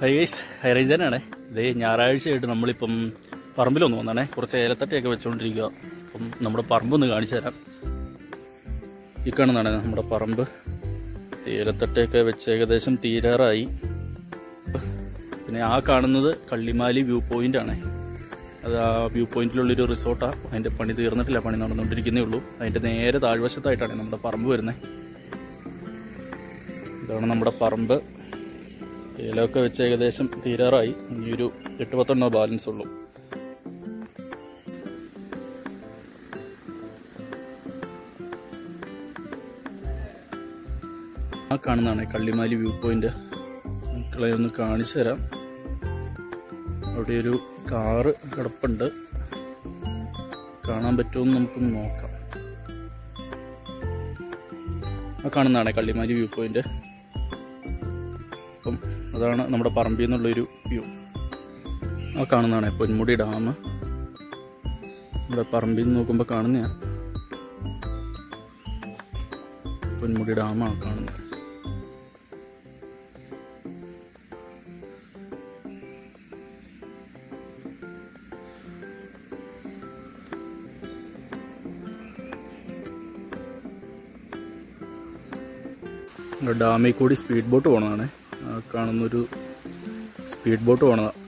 ഹൈസ് ഹൈറൈജനാണേ ഇതേ ഞായറാഴ്ചയായിട്ട് നമ്മളിപ്പം പറമ്പിലൊന്ന് വന്നാണേ. കുറച്ച് ഏലത്തട്ടയൊക്കെ വെച്ചുകൊണ്ടിരിക്കുക അപ്പം നമ്മുടെ പറമ്പൊന്ന് കാണിച്ചു തരാം. ഈ കാണുന്നതാണ് നമ്മുടെ പറമ്പ്. ഏലത്തട്ടയൊക്കെ വെച്ച് ഏകദേശം തീരാറായി. പിന്നെ ആ കാണുന്നത് കള്ളിമാലി വ്യൂ പോയിന്റ് ആണ്. അത് ആ വ്യൂ പോയിന്റിലുള്ളൊരു റിസോർട്ടാണ് അതിന്റെ പണി തീർന്നിട്ടില്ല. പണി നടന്നുകൊണ്ടിരിക്കുന്നേ ഉള്ളൂ. അതിന്റെ നേരെ താഴ്വശത്തായിട്ടാണ് നമ്മുടെ പറമ്പ് വരുന്നത് ഇതാണ് നമ്മുടെ പറമ്പ്. ഏലമൊക്കെ വെച്ച് ഏകദേശം തീരാറായി. ഈ ഒരു എട്ട് പത്തെണ്ണോ ബാലൻസ് ഉള്ളൂ. ആ കാണുന്നതാണ് കള്ളിമാലി വ്യൂ പോയിന്റ് മക്കളെ ഒന്ന് കാണിച്ചു തരാം. അവിടെ ഒരു കാറ് കിടപ്പുണ്ട്. കാണാൻ പറ്റുമെന്ന് നമുക്ക് നോക്കാം. ആ കാണുന്നതാണ് കള്ളിമാലി വ്യൂ പോയിന്റ് അപ്പം അതാണ് നമ്മുടെ പറമ്പിൽ നിന്നുള്ളൊരു വ്യൂ. ആ കാണുന്നതാണ് പൊന്മുടി ഡാം. നമ്മുടെ പറമ്പിൽ നിന്ന് നോക്കുമ്പോൾ കാണുന്നതാണ് പൊന്മുടി ഡാമാണ് കാണുന്നത്. ഡാമിൽ കൂടി സ്പീഡ് ബോട്ട് പോണതാണ്. ആ കാണുന്നൊരു സ്പീഡ് ബോട്ട് പോണതാണ്